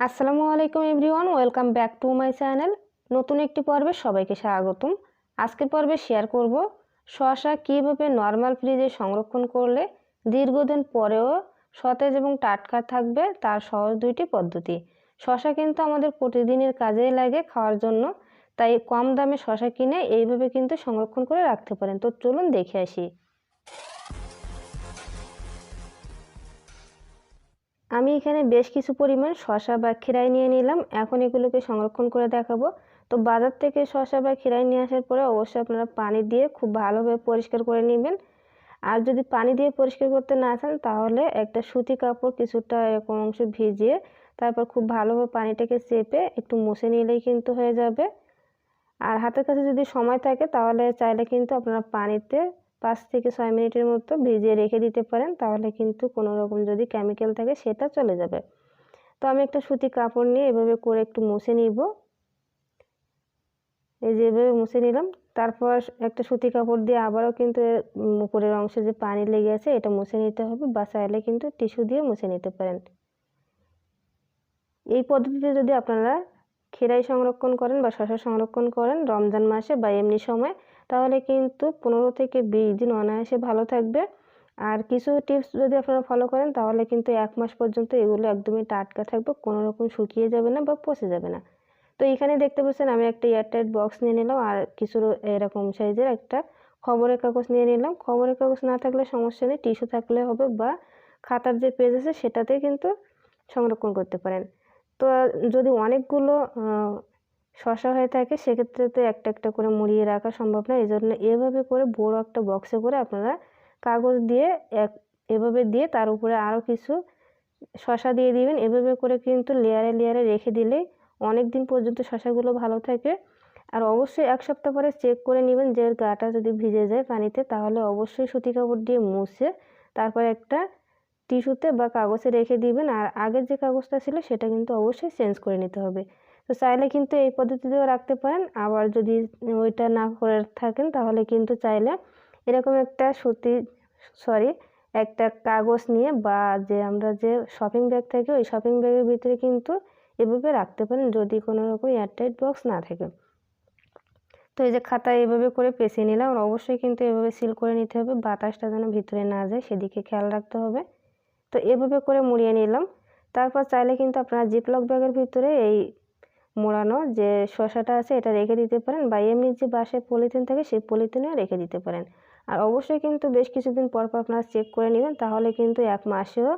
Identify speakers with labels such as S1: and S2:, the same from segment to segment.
S1: আসসালামু আলাইকুম everyone, welcome back to my channel. নতুন একটি পর্বে সবাইকে স্বাগতম। আজকের পর্বে শেয়ার করব শসা কীভাবে নর্মাল ফ্রিজে সংরক্ষণ করলে দীর্ঘদিন পরেও সতেজ এবং টাটকা থাকবে তার সহজ দুইটি পদ্ধতি। শশা কিন্তু আমাদের প্রতিদিনের কাজেই লাগে খাওয়ার জন্য, তাই কম দামে শশা কিনে এইভাবে কিন্তু সংরক্ষণ করে রাখতে পারেন। তো চলুন দেখে আসি। আমি এখানে বেশ কিছু পরিমাণ শসা বা খিরাই নিয়ে নিলাম। এখন এগুলোকে সংরক্ষণ করে দেখাবো। তো বাজার থেকে শসা বা খিরাই নিয়ে আসার পরে অবশ্যই আপনারা পানি দিয়ে খুব ভালোভাবে পরিষ্কার করে নেবেন। আর যদি পানি দিয়ে পরিষ্কার করতে না চান, তাহলে একটা সুতি কাপড় কিছুটা এরকম অংশ ভিজিয়ে তারপর খুব ভালোভাবে পানিটাকে চেপে একটু মুছে নিলেই কিন্তু হয়ে যাবে। আর হাতের কাছে যদি সময় থাকে, তাহলে চাইলে কিন্তু আপনারা পানিতে পাঁচ থেকে ছয় মিনিটের মতো ভিজিয়ে রেখে দিতে পারেন, তাহলে কিন্তু কোনো রকম যদি কেমিক্যাল থাকে সেটা চলে যাবে। তো আমি একটা সুতি কাপড় নিয়ে এভাবে করে একটু মুছে নিব। এই যে এভাবে মুছে নিলাম, তারপর একটা সুতি কাপড় দিয়ে আবারও কিন্তু উপরের অংশে যে পানি লেগে আছে এটা মুছে নিতে হবে বা চাইলে কিন্তু টিস্যু দিয়ে মুছে নিতে পারেন। এই পদ্ধতিতে যদি আপনারা খেরাই সংরক্ষণ করেন বা শশা সংরক্ষণ করেন, রমজান মাসে বা এমনি সময় তাহলে কিন্তু পনেরো থেকে বিশ দিন অনায়াসে ভালো থাকবে। আর কিছু টিপস যদি আপনারা ফলো করেন, তাহলে কিন্তু এক মাস পর্যন্ত এগুলো একদমই টাটকা থাকবে, কোনো রকম শুকিয়ে যাবে না বা পচে যাবে না। তো এখানে দেখতে পাচ্ছেন, আমি একটা এয়ারটাইট বক্স নিয়ে নিলাম, আর কিছু এরকম সাইজের একটা খবরের কাগজ নিয়ে নিলাম। খবরের কাগজ না থাকলে সমস্যা নেই টিস্যু থাকলে হবে বা খাতার যে পেজ আছে সেটাতে কিন্তু সংরক্ষণ করতে পারেন। তো যদি অনেকগুলো শশা হয়ে থাকে, সেক্ষেত্রে তো একটা একটা করে মুড়িয়ে রাখা সম্ভব না। এই জন্য এভাবে করে বড় একটা বক্সে করে আপনারা কাগজ দিয়ে এক, এভাবে দিয়ে তার উপরে আরও কিছু শশা দিয়ে দিবেন। এভাবে করে কিন্তু লেয়ারে লেয়ারে রেখে দিলেই অনেক দিন পর্যন্ত শশাগুলো ভালো থাকে। আর অবশ্যই এক সপ্তাহ পরে চেক করে নেবেন যে গাটা যদি ভিজে যায় পানিতে, তাহলে অবশ্যই সুতি কাপড় দিয়ে মুছে তারপর একটা টিস্যুতে বা কাগজে রেখে দিবেন। আর আগের যে কাগজটা ছিল, সেটা কিন্তু অবশ্যই চেঞ্জ করে নিতে হবে। তো চাইলে কিন্তু এই পদ্ধতিতেও রাখতে পারেন। আবার যদি ওইটা না করে থাকেন, তাহলে কিন্তু চাইলে এরকম একটা সুতি, সরি, একটা কাগজ নিয়ে বা যে আমরা যে শপিং ব্যাগ থাকে, ওই শপিং ব্যাগের ভিতরে কিন্তু এভাবে রাখতে পারেন যদি কোনো রকম এয়ারটাইট বক্স না থাকে। তো এই যে খাতায় এভাবে করে পেঁচিয়ে নিলাম অবশ্যই কিন্তু এভাবে সিল করে নিতে হবে, বাতাসটা যেন ভিতরে না যায়, সেদিকে খেয়াল রাখতে হবে। তো এভাবে করে মুড়িয়ে নিলাম। তারপর চাইলে কিন্তু আপনারা জিপলক ব্যাগের ভিতরে এই মোড়ানো, যে শসাটা আছে এটা রেখে দিতে পারেন বা এমনি যে বাসে পলিথিন থাকে সেই পলিথিনেও রেখে দিতে পারেন। আর অবশ্যই কিন্তু বেশ কিছুদিন পর পর আপনারা চেক করে নেবেন, তাহলে কিন্তু এক মাসেও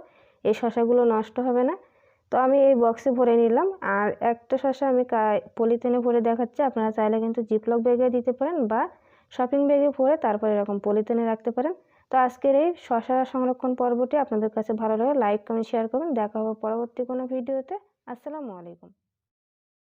S1: এই শসাগুলো নষ্ট হবে না। তো আমি এই বক্সে ভরে নিলাম, আর একটা শসা আমি পলিথিনে ভরে দেখাচ্ছি, আপনারা চাইলে কিন্তু জিপলক ব্যাগে দিতে পারেন বা শপিং ব্যাগে ভরে তারপরে এরকম পলিথিনে রাখতে পারেন। তো আজকের এই শশা সংরক্ষণ পর্বটি আপনাদের কাছে ভালো লাগে লাইক কমেন্ট শেয়ার করবেন, দেখা হবে পরবর্তী কোনো ভিডিওতে, আসসালামু আলাইকুম।